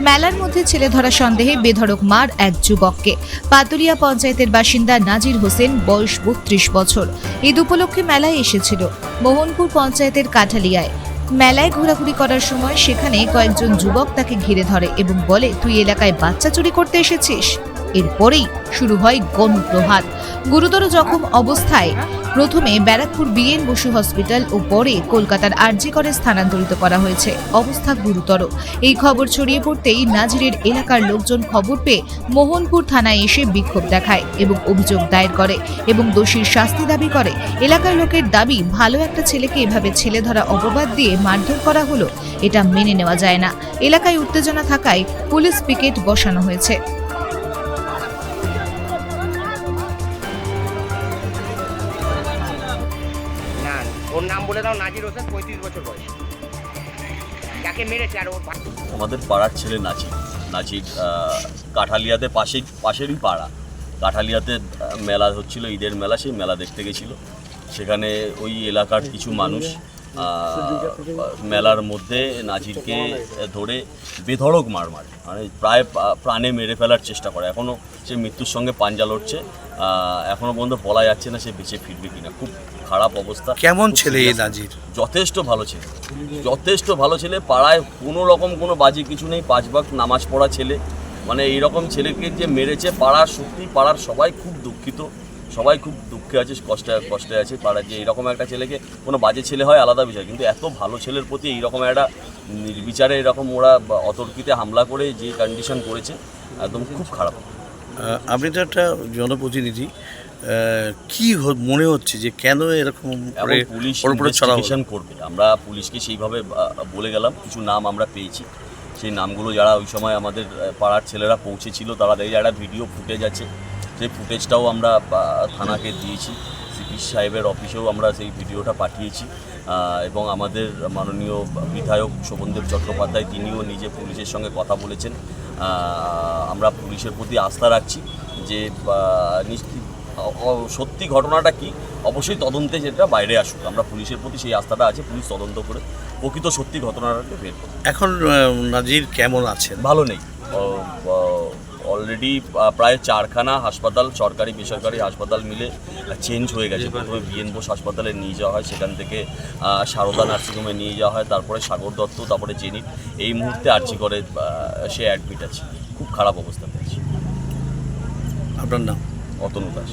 মেলার মধ্যে ছেলে ধরা সন্দেহে বেধড়ক মার এক যুবককে। পাতুরিয়া পঞ্চায়েতের বাসিন্দা নাজির হোসেন, বয়স বত্রিশ বছর। ঈদ উপলক্ষে মেলায় এসেছিল। মোহনপুর পঞ্চায়েতের কাঠালিয়ায়। মেলায় ঘোরাঘুরি করার সময় সেখানে কয়েকজন যুবক তাকে ঘিরে ধরে এবং বলে, তুই এলাকায় বাচ্চা চুরি করতে এসেছিস? এরপরেই শুরু হয় গণপ্রহার গুরুতর জখম অবস্থায় প্রথমে ব্যারাকপুর বিএন বসু হসপিটাল ও পরে কলকাতার আরজি করে স্থানান্তরিত করা হয়েছে। অবস্থা গুরুতর। এই খবর ছড়িয়ে পড়তেই নাজিরের এলাকার লোকজন খবর পেয়ে মোহনপুর থানায় এসে বিক্ষোভ দেখায় এবং অভিযোগ দায়ের করে এবং দোষীর শাস্তি দাবি করে। এলাকার লোকের দাবি, ভালো একটা ছেলেকে এভাবে ছেলে ধরা অপবাদ দিয়ে মারধর করা হলো, এটা মেনে নেওয়া যায় না। এলাকায় উত্তেজনা থাকায় পুলিশ পিকেট বসানো হয়েছে। ওর নাম বলে দাও, নাজির হোসেন, পঁয়ত্রিশ বছর বয়স। যাকে মেরেছে আর ওর আমাদের পাড়ার ছেলে নাচি নাচির কাঠালিয়াতে পাশে পাশেরই পাড়া। কাঠালিয়াতে মেলা হচ্ছিল, ঈদের মেলা, সেই মেলা দেখতে গেছিল। সেখানে ওই এলাকার কিছু মানুষ মেলার মধ্যে নাজিরকে ধরে বেধড়ক মার মারে। মানে প্রায় প্রাণে মেরে ফেলার চেষ্টা করে। এখনও সে মৃত্যুর সঙ্গে পাঞ্জা লড়ছে। এখনও পর্যন্ত বলা যাচ্ছে না সে বেঁচে ফিরবে কিনা। খুব খারাপ অবস্থা। কেমন ছেলে এই নাজির? যথেষ্ট ভালো ছেলে। যথেষ্ট ভালো ছেলে। পাড়ায় কোনো রকম কোনো বাজি কিছু নেই। পাঁচ ভাগ নামাজ পড়া ছেলে। মানে এইরকম ছেলেকে যে মেরেছে পাড়ার সত্যি পাড়ার সবাই খুব দুঃখিত। সবাই খুব দুঃখে আছে কষ্টে কষ্টে আছে পাড়ার যে এইরকম একটা ছেলেকে কোনো বাজে ছেলে হয় আলাদা বিষয় কিন্তু এত ভালো ছেলের প্রতি এইরকম একটা নির্বিচারে এরকম ওরা অতর্কিতে হামলা করে যে কন্ডিশন করেছে একদম খুব খারাপ। আপনি তো একটা জনপ্রতিনিধি কি মনে হচ্ছে যে কেন এরকম পুলিশ? ইনভেস্টিগেশন করবে। আমরা পুলিশকে সেইভাবে বলে গেলাম কিছু নাম আমরা পেয়েছি। সেই নামগুলো যারা ওই সময় আমাদের পাড়ার ছেলেরা পৌঁছেছিল তারা দেখে একটা ভিডিও ফুটেজ আছে। সেই ফুটেজটাও আমরা থানাকে দিয়েছি সিপি সাহেবের অফিসেও আমরা সেই ভিডিওটা পাঠিয়েছি এবং আমাদের মাননীয় বিধায়ক শোভনদেব চট্টোপাধ্যায় তিনিও নিজে পুলিশের সঙ্গে কথা বলেছেন। আমরা পুলিশের প্রতি আস্থা রাখছি যে সত্যি ঘটনাটা কি? অবশ্যই তদন্তে যেটা বাইরে আসুক। আমরা পুলিশের প্রতি সেই আস্থাটা আছে পুলিশ তদন্ত করে প্রকৃত সত্যি ঘটনাটাকে বের এখন নাজির কেমন আছেন? ভালো নেই। অলরেডি প্রায় চারখানা হাসপাতাল সরকারি বেসরকারি হাসপাতাল মিলে চেঞ্জ হয়ে গেছে। প্রথমে বিএন বোস হাসপাতালে নিয়ে যাওয়া হয় সেখান থেকে সারদা নার্সিংহোমে নিয়ে যাওয়া হয় তারপরে সাগর দত্ত তারপরে জেনিট এই মুহূর্তে আর্চি করে সে অ্যাডমিট আছে। খুব খারাপ অবস্থাতে আছে আপনার নাম? অতনু দাস।